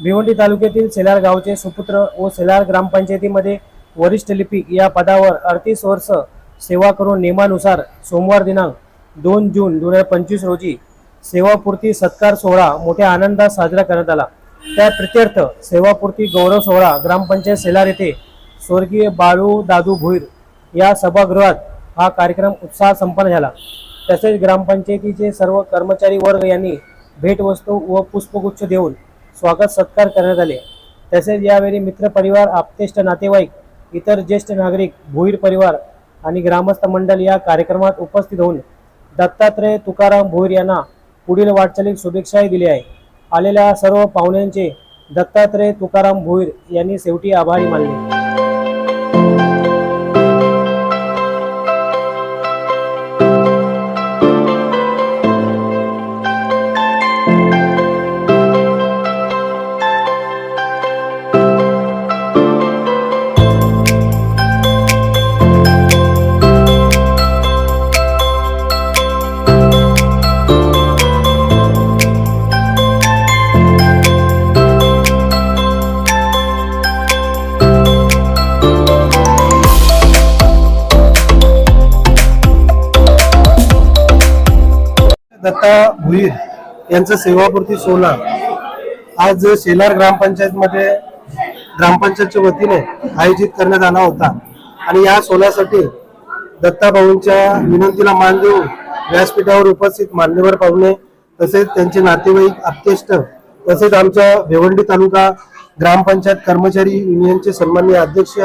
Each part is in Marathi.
भिवंडी तालुक्यातील सेलार गावचे सुपुत्र व सेलार ग्रामपंचायतीमध्ये वरिष्ठ लिपिक या पदावर अडतीस वर्ष सेवा करून नियमानुसार सोमवार दिनांक दोन जून दोन हजार पंचवीस रोजी सेवापूर्ती सत्कार सोहळा मोठ्या आनंदात साजरा करण्यात आला. त्या प्रित्यर्थ सेवापूर्ती गौरव सोहळा ग्रामपंचायत सेलार येथे स्वर्गीय बाळू दादू भोईर या सभागृहात हा कार्यक्रम उत्साह संपन्न झाला. तसेच ग्रामपंचायतीचे सर्व कर्मचारी वर्ग यांनी भेटवस्तू व पुष्पगुच्छ देऊन स्वागत सत्कार करण्यात आले. तसेच यावेळी मित्रपरिवार आपतेष्ट नातेवाईक इतर ज्येष्ठ नागरिक भोईर परिवार आणि ग्रामस्थ मंडळ या कार्यक्रमात उपस्थित होऊन दत्तात्रय तुकाराम भोईर यांना पुढील वाटचालीत शुभेच्छाही दिली आहे. आलेल्या सर्व पाहुण्यांचे दत्तात्रय तुकाराम भोईर यांनी शेवटी आभारी मानले. दत्ता भुईर यांचं सेवापूर्ती सोहळा आज शेलार ग्रामपंचायतमध्ये ग्रामपंचायतच्या वतीने आयोजित करण्यात आला होता. आणि या सोहळ्यासाठी दत्ताभाऊंच्या विनंतीला मान देऊन व्यासपीठावर उपस्थित मान्यवर पाहुणे तसेच त्यांचे नातेवाईक आप्तेष्ट तसेच आमच्या भिवंडी तालुका ग्रामपंचायत कर्मचारी युनियनचे सन्माननीय अध्यक्ष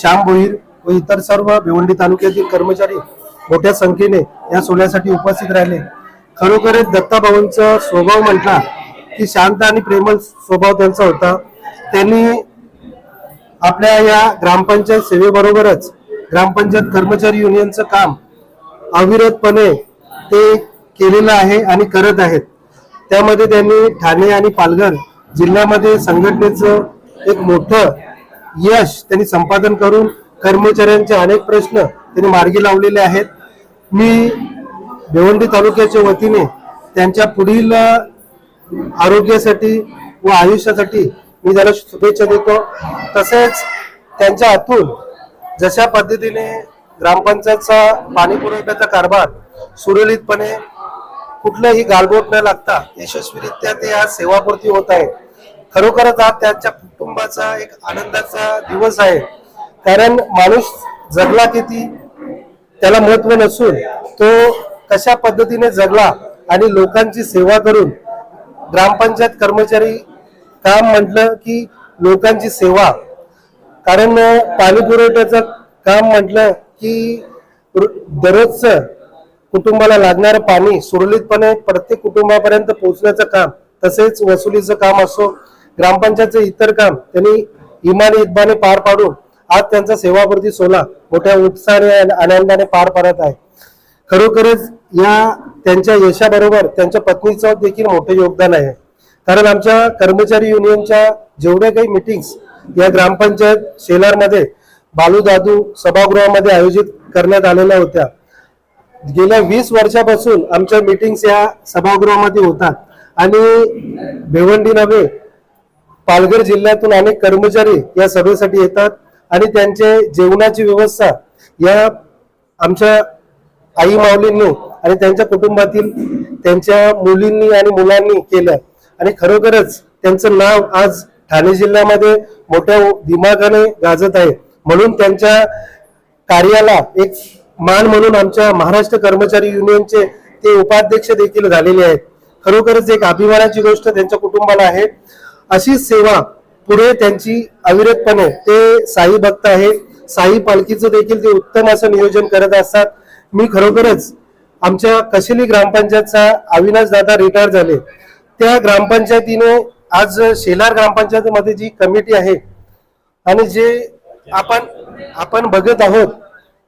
श्याम भोईर व इतर सर्व भिवंडी तालुक्यातील कर्मचारी मोठ्या संख्येने या सोहळ्यासाठी उपस्थित राहिले. खरोखरच दत्ताभाऊंचा स्वभाव म्हटला की शांत आणि प्रेमळ स्वभाव त्यांचा होता. त्यांनी आपल्या या ग्रामपंचायत सेवेबरोबरच ग्रामपंचायत कर्मचारी युनियनचं काम अविरतपणे ते केलेलं आहे आणि करत आहेत. त्यामध्ये त्यांनी ठाणे आणि पालघर जिल्ह्यामध्ये संघटनेचं एक मोठं यश त्यांनी संपादन करून कर्मचाऱ्यांचे अनेक प्रश्न त्यांनी मार्गी लावलेले आहेत. मी भिवंडी तालुक्याच्या वतीने त्यांच्या पुढील आरोग्यासाठी व आयुष्यासाठी मी त्याला शुभेच्छा देतो. तसेच त्यांच्या हातून जशा पद्धतीने ग्रामपंचायतचा पाणी पुरवठ्याचा कारभार सुरळीतपणे कुठलंही गालबोट न लागता यशस्वीरित्या ते आज सेवापूर्ती होत आहे खरोखरच आज त्यांच्या कुटुंबाचा एक आनंदाचा दिवस आहे. कारण माणूस जगला किती त्याला महत्त्व नसून तो कशा पद्धतीने जगला आणि लोकांची सेवा करून ग्रामपंचायत कर्मचारी काम म्हटलं की लोकांची सेवा. कारण पाणी पुरवठ्याचं काम म्हटलं की दररोजचं कुटुंबाला लागणारं पाणी सुरळीतपणे प्रत्येक कुटुंबापर्यंत पोहोचण्याचं काम तसेच वसुलीचं काम असो ग्रामपंचायतचं इतर काम त्यांनी इमाने इतबाने पार पाडून आज त्यांचा सेवाभरती सोला मोठ्या उत्साहाने आणि आनंदाने पार पडत आहे. खरोखरच या त्यांच्या यशाबरोबर त्यांच्या पत्नीचं देखील मोठं योगदान आहे. कारण आमच्या कर्मचारी युनियनच्या जेवढ्या काही मिटिंग्स या ग्रामपंचायत शेलारमध्ये बालू दादू सभागृहामध्ये आयोजित करण्यात आलेल्या होत्या. गेल्या वीस वर्षापासून आमच्या मिटिंग्स या सभागृहामध्ये होतात. आणि भिवंडी नव्हे पालघर जिल्ह्यातून अनेक कर्मचारी या सभेसाठी येतात आणि त्यांचे जेवणाची व्यवस्था या आमच्या आई माऊलींनी आणि त्यांच्या कुटुंबातील त्यांच्या मुलींनी आणि मुलांनी केलं. आणि खरोखरच त्यांचं नाव आज ठाणे जिल्ह्यामध्ये मोठ्या दिमागाने गाजत आहे. म्हणून त्यांच्या कार्याला एक मान म्हणून आमच्या महाराष्ट्र कर्मचारी युनियनचे ते उपाध्यक्ष देखील झालेले आहेत. खरोखरच एक अभिमानाची गोष्ट त्यांच्या कुटुंबाला आहे. अशी सेवा पुढे त्यांची अविरतपणे ते साई भक्त आहे साई पालखीचं देखील ते उत्तम असं नियोजन करत असतात. मी खरोखरच आमच्या कशेली ग्रामपंचायतचा अविनाश दादा रिटायर झाले. त्या ग्रामपंचायतीने आज शेलार ग्रामपंचायतीमध्ये जी कमिटी आहे आणि जे आपण आपण बघत आहोत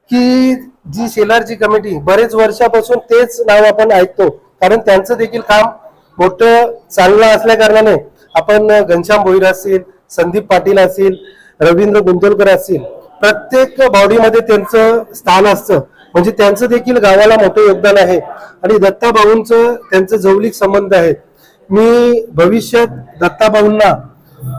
की जी शेलारची कमिटी बरेच वर्षापासून तेच नाव आपण ऐकतो. कारण त्यांचं देखील काम मोठं चाललं असल्या कारणाने आपण घनश्याम भोईर असतील संदीप पाटील असतील रवींद्र गुंतवलकर असतील प्रत्येक बॉडीमध्ये त्यांचं स्थान असतं. म्हणजे त्यांचं देखील गावाला मोठं योगदान आहे. आणि दत्ताबाऊंचं त्यांचं जवळीक संबंध आहे. मी भविष्यात दत्ताबाऊंना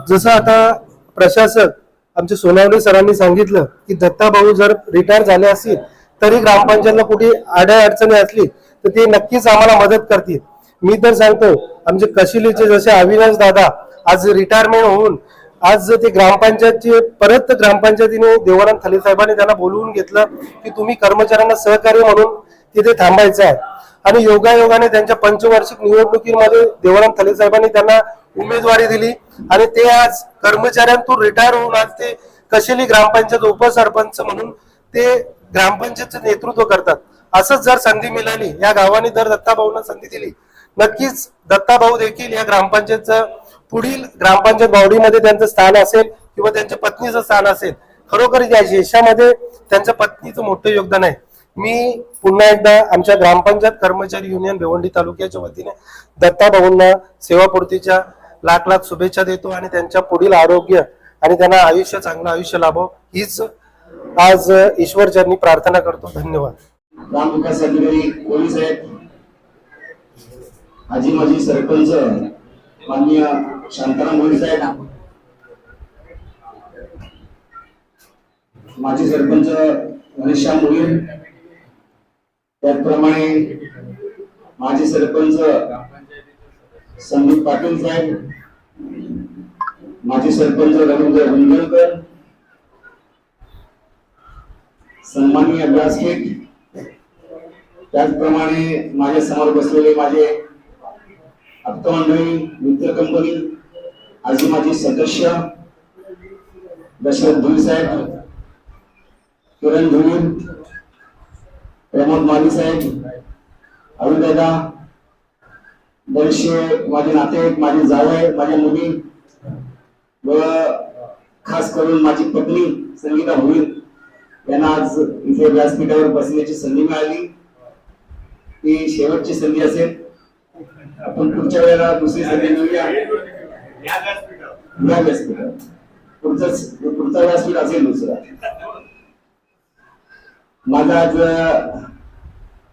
जसं आता प्रशासक आमचे सोनावणे सरांनी सांगितलं की दत्ताबाऊ जर रिटायर झाले असतील तरी ग्रामपंचायतला कुठे आड्या अडचणी असली तर ते नक्कीच आम्हाला मदत करतील. मी तर सांगतो आमचे कशिलीचे जसे अविनाश दादा आज रिटायरमेंट होऊन आज ते ग्रामपंचायतचे परत ग्रामपंचायतीने देवानंद थले साहेबांनी त्यांना बोलवून घेतलं की तुम्ही कर्मचाऱ्यांना सहकार्य म्हणून तिथे थांबायचं आहे. आणि योगायोगाने त्यांच्या पंचवार्षिक निवडणुकीमध्ये देवानंद थले साहेबांनी त्यांना उमेदवारी दिली. आणि ते आज कर्मचाऱ्यांतून रिटायर होऊन आज ते कशेली ग्रामपंचायत उपसरपंच म्हणून ते ग्रामपंचायतचं नेतृत्व करतात. असंच जर संधी मिळाली या गावाने जर दत्ताभाऊंना संधी दिली. नक्कीच दत्ताभाऊ देखील या ग्रामपंचायतचं पुढील ग्रामपंचायत बॉडीमध्ये त्यांचं स्थान असेल किंवा त्यांच्या पत्नीचं स्थान असेल खरोखर या यशामध्ये त्यांच्या पत्नीचं मोठं योगदान आहे. मी पुन्हा एकदा आमच्या ग्रामपंचायत कर्मचारी युनियन भिवंडी तालुक्याच्या वतीने दत्ताभाऊंना सेवापूर्तीच्या लाख लाख शुभेच्छा देतो आणि त्यांच्या पुढील आरोग्य आणि त्यांना आयुष्य चांगलं आयुष्य लाभो हीच आज ईश्वरचरणी प्रार्थना करतो. धन्यवाद. ग्राम विकास अधिकारी पोलीस आहेत आजी माजी सरपंच माननीय शांताराम मोहित साहेब. माजी सरपंच घनश्याम मुळे त्याचप्रमाणे माजी सरपंच संदीप पाटील साहेब. माजी सरपंच रवींद्र गुंजळकर सन्माननीय व्यासपीठ त्याचप्रमाणे माझ्यासमोर बसलेले माझे मंडळी मित्र कंपनी. आज माझी सदस्य दशरथ धुई साहेब किरण धुई प्रमोद माली साहेब अरुण दादा बरेचसे माझे नातेवाईक माझे जावई माझ्या मुली व खास करून माझी पत्नी संगीता भोईर यांना आज इथे व्यासपीठावर बसण्याची संधी मिळाली. ती शेवटची संधी असेल. आपण पुढच्या वेळेला दुसरी संधी मिळूया या व्यासपीठावर पुढचा व्यासपीठ असेल दुसरा. माझा आज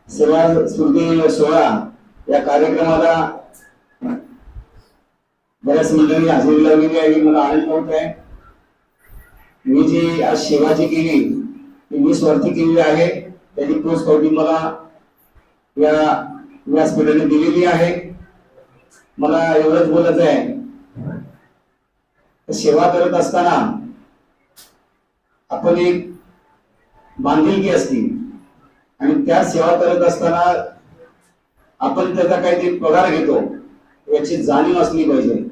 सेवा स्मृती सोहळा या कार्यक्रमाला बऱ्याच मंडळी हजेरी लावलेली आहे. मला आनंद होत आहे. मी जी आज सेवा जी केली ती मी स्वार्थी केलेली आहे. त्याची पोचपावती मला या व्यासपीठाने दिलेली आहे. मला एवढंच बोलायचं आहे. सेवा करत असताना आपण एक बांधिलकी असती. आणि त्या सेवा करत असताना आपण त्याचा काहीतरी पगार घेतो याची जाणीव असली पाहिजे.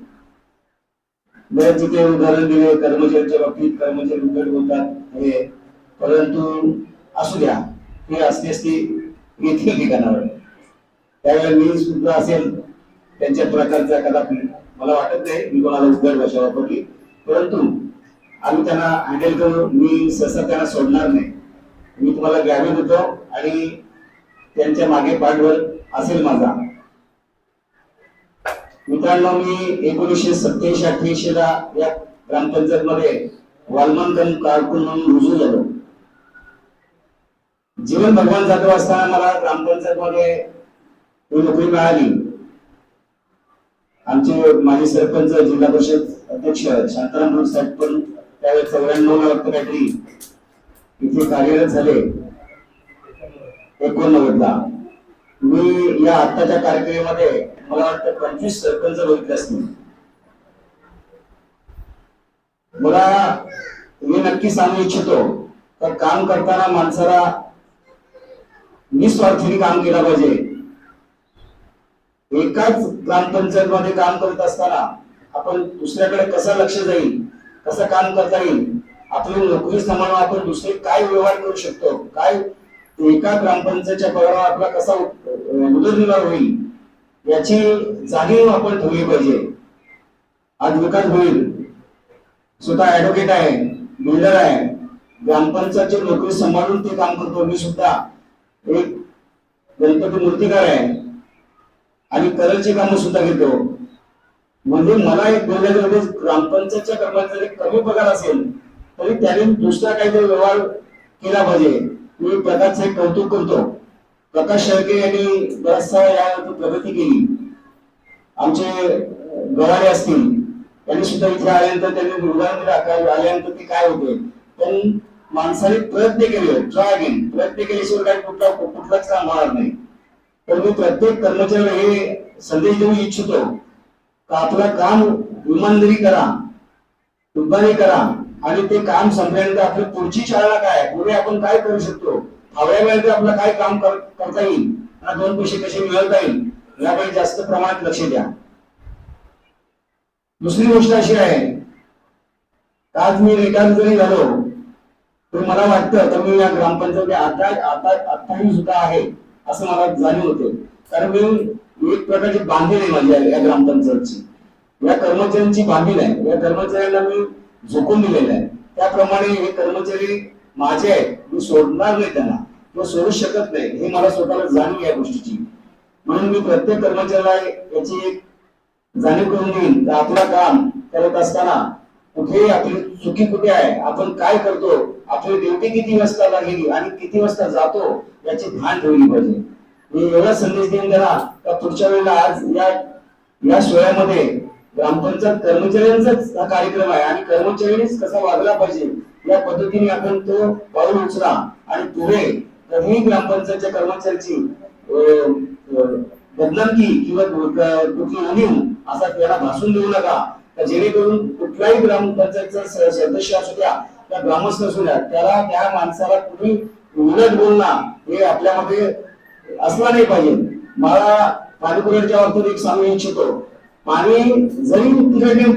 बरेच तिथे उदाहरण दिले कर्मचाऱ्यांच्या बाबतीत कर्मचारी उघड बोलतात हे. परंतु असू द्या हे असते असते येथील ठिकाणावर. त्यावेळेला मी सुद्धा असेल त्यांच्या प्रकारचा कदापि मला वाटत नाही. मी कोणाला उद्धट भाषा वापरली परंतु आम्ही त्यांना हँडल करू. मी सहसा त्यांना सोडणार नाही. मी तुम्हाला गॅवे देतो आणि त्यांच्या मागे पाठवर असेल माझा. मित्रांनो मी एकोणीसशे सत्याऐंशी अठ्ठ्याऐंशी ला या ग्रामपंचायत मध्ये वालमांकन कारकून म्हणून रुजू झालो. जीवन भगवान जाधव असताना मला ग्रामपंचायत मध्ये नोकरी मिळाली. आमचे माजी सरपंच जिल्हा परिषद अध्यक्ष शांताराम साहेब पण त्यावेळेस चौऱ्याण्णव ला वाटतं काहीतरी इथे कार्यरत झाले. एकोणनव्वद ला. मी या आत्ताच्या कार्यक्रमामध्ये मला वाटतं पंचवीस सरपंच बघितले असतील. मला मी नक्की सांगू इच्छितो तर काम करताना माणसाला निस्वार्थीने काम केलं पाहिजे. एकाच ग्रामपंचायत मध्ये काम करत असताना आपण दुसऱ्याकडे कसं लक्ष जाईल कसं काम करता येईल आपली नोकरी सांभाळून आपण दुसरे काय व्यवहार करू शकतो काय एका ग्रामपंचायतच्या पगारावर आपला कसा उदरनिर्वाह होईल याची जाणीव आपण ठेवली पाहिजे. आज विकास होईल. स्वतः ऍडव्होकेट आहे बिल्डर आहे ग्रामपंचायतची नोकरी सांभाळून ते काम करतो. मी सुद्धा एक गणपती मूर्तीकार आहे. आणि कलरची कामं सुद्धा घेतो. म्हणजे मला एक बोलण्याचं म्हणजे ग्रामपंचायतच्या कर्मचारी कमी पगार असेल तरी त्याने दुसरा काहीतरी व्यवहार केला पाहिजे. मी प्रकाशचे कौतुक करतो. प्रकाश शेळके यांनी बराचसा या प्रगती केली. आमचे गवारे असतील त्यांनी सुद्धा इथे आल्यानंतर त्यांनी उदाहरण आल्यानंतर ते काय होते? पण माणसाने प्रयत्न केले. ट्राय अगेन प्रयत्न केल्याशिवाय काही कुठला कुठलाच काम होणार नाही. तर मी प्रत्येक कर्मचाऱ्याला हे संदेश देऊ इच्छितो का आपलं काम इमानदारी करा दुबारी करा आणि ते काम संपल्यानंतर आपली पुढची शाळा काय पुढे आपण काय करू शकतो? फावड्या वेळेत आपलं काय काम करता येईल? आणि दोन पैसे कसे मिळवता येईल? याकडे जास्त प्रमाणात लक्ष द्या. दुसरी गोष्ट अशी आहे आज मी रिटायर जरी झालो तर मला वाटतं तर मी या ग्रामपंचायती आता आता आताही सुद्धा आहे. असं मला जाणीव होतं. कारण मी एक प्रकारची बांधील आहे माझी या ग्रामपंचायतची. या कर्मचाऱ्यांची बांधील आहे. या कर्मचाऱ्यांना मी झोकून दिलेलं आहे. त्याप्रमाणे हे कर्मचारी माझे आहेत. मी सोडणार नाही त्यांना. किंवा सोडू शकत नाही. हे मला स्वतःला जाणीव या गोष्टीची. म्हणून मी प्रत्येक कर्मचाऱ्याला याची एक जाणीव करून देईन. की आपलं काम करत असताना कुठे आपली चुकी कुठे आहे आपण काय करतो आपली ड्युटी किती वाजता लागली आणि किती वाजता जातो याची भान ठेवली पाहिजे. मी एवढा संदेश देऊन देणार का पुढच्या वेळेला आज या या सोहळ्यामध्ये ग्रामपंचायत कर्मचाऱ्यांचाच हा कार्यक्रम आहे आणि कर्मचाऱ्यांनीच कसा वागला पाहिजे या पद्धतीने आपण तो पाऊल उचला. आणि पुढे कधीही ग्रामपंचायतच्या कर्मचाऱ्याची अं, बदनामकी किंवा क- उणीव असा त्याला भासून देऊ नका. जेणेकरून कुठलाही ग्रामपंचायतचा सदस्य असू द्या त्या ग्रामस्थ असू द्या त्याला त्या माणसाला कुणी उलट बोलणं हे आपल्यामध्ये असला नाही पाहिजे. मला पाणीपुरवठ्याच्या बाबतीत एक सांगू इच्छितो. पाणी जरी तिकडे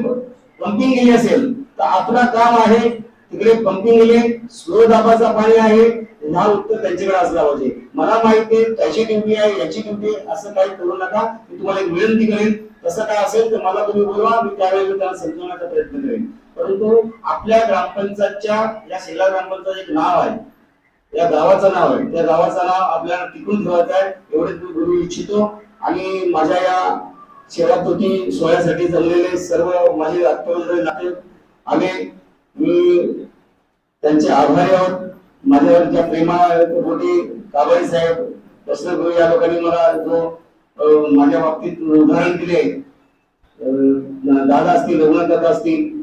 पंपिंग गेली असेल तर आपलं काम आहे तिकडे पंपिंग गेले स्लो दाबाचा पाणी आहे ह्या उत्तर त्यांच्याकडे असला पाहिजे. मला माहिती आहे त्याची ड्युटी आहे याची ड्युटी आहे असं काही करू नका. मी तुम्हाला एक विनंती करेन. तसं काय असेल तर मला तुम्ही बोलवा मी त्यावेळी मी त्याला समजवण्याचा प्रयत्न करेन. परंतु आपल्या ग्रामपंचायतच्या या शेला ग्रामपंचायत एक नाव आहे. या गावाचं नाव आहे. त्या गावाचं नाव आपल्याला टिकून ठेवायचं आहे. एवढेच मी बोलू इच्छितो. आणि माझ्या या शेरातोटी सोहळ्यासाठी जमलेले सर्व माझे आत्मवंत नाते आले मी त्यांचे आभारी आहोत. माझ्यावरच्या प्रेमापोटी काबाई साहेब दशरथ या लोकांनी मला जो माझ्या बाबतीत उदाहरण दिले. दादा असतील रघुनाथ दादा असतील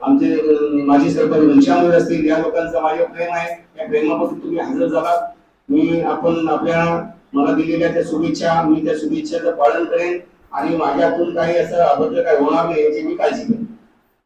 आमचे माजी सरपंच घनश्याम असतील या लोकांचं माझे प्रेम आहे. त्या प्रेमापासून तुम्ही हजर झाला मी आपण आपल्या मला दिलेल्या त्या शुभेच्छा मी त्या शुभेच्छाचं पालन करेन आणि माझ्यातून काही असं अभद्र काही होणार नाही याची मी काळजी घेईन.